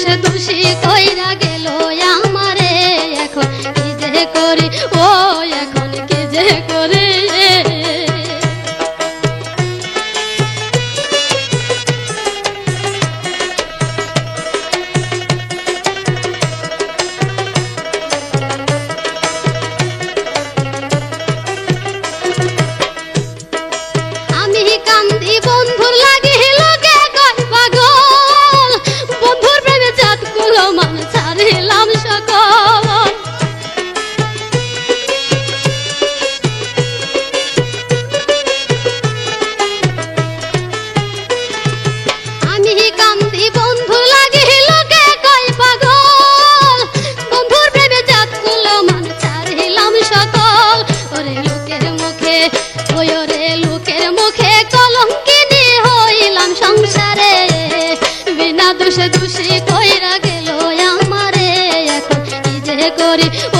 মানুষ দোষী কইরা গেল আমারে এখন কি যে করি? ও দোষে দোষী কইরা গেল আমারে এখন কি যে করি? ও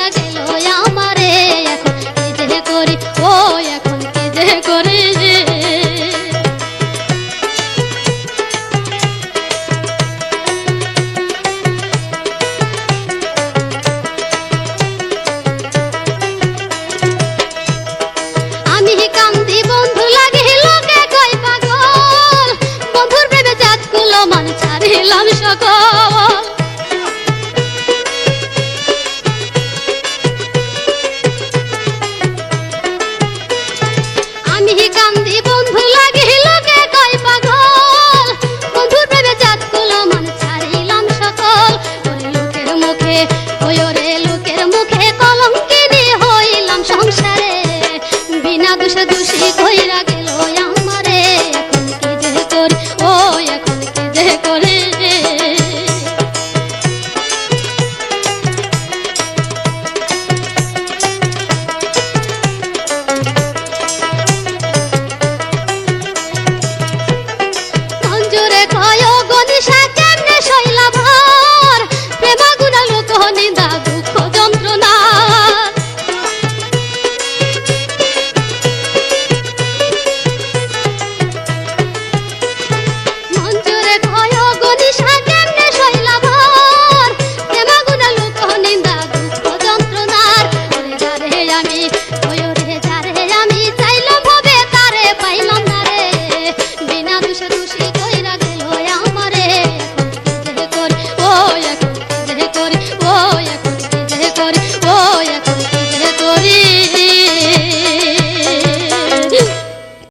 সকল।